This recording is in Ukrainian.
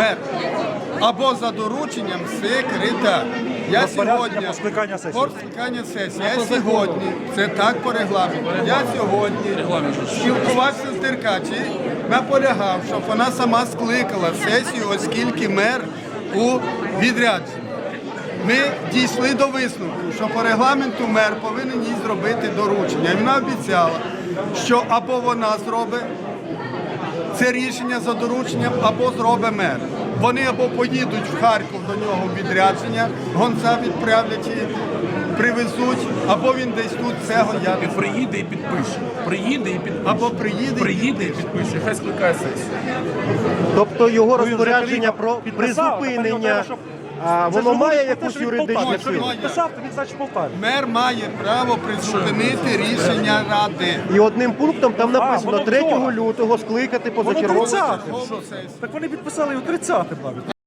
мер. Або за дорученням секретаря. Я сьогодні скликання сесії. По скликання сесії. Я сьогодні, це так по регламенту. Я сьогодні спілкувався з Деркачі, наполягав, щоб вона сама скликала сесію, оскільки мер у відрядженні. Ми дійшли до висновку, що по регламенту мер повинен їй зробити доручення. І вона обіцяла, що або вона зробить це рішення за дорученням, або зробить мер. Вони або поїдуть в Харків до нього в відрядження, гонця відправлять і привезуть, або він десь тут цього я не знаю. Приїде і підпише. Приїде і підпише. Або приїде і Приїде і підпише. Хай скликає сесію. Тобто його розпорядження про призупинення, а, Це воно має якусь юридичну силу. Писав, то він значить Полтаві. Мер має право призупинити рішення ради. І одним пунктом там написано 3 лютого скликати позачергову 30. Так вони підписали його 30 навіть.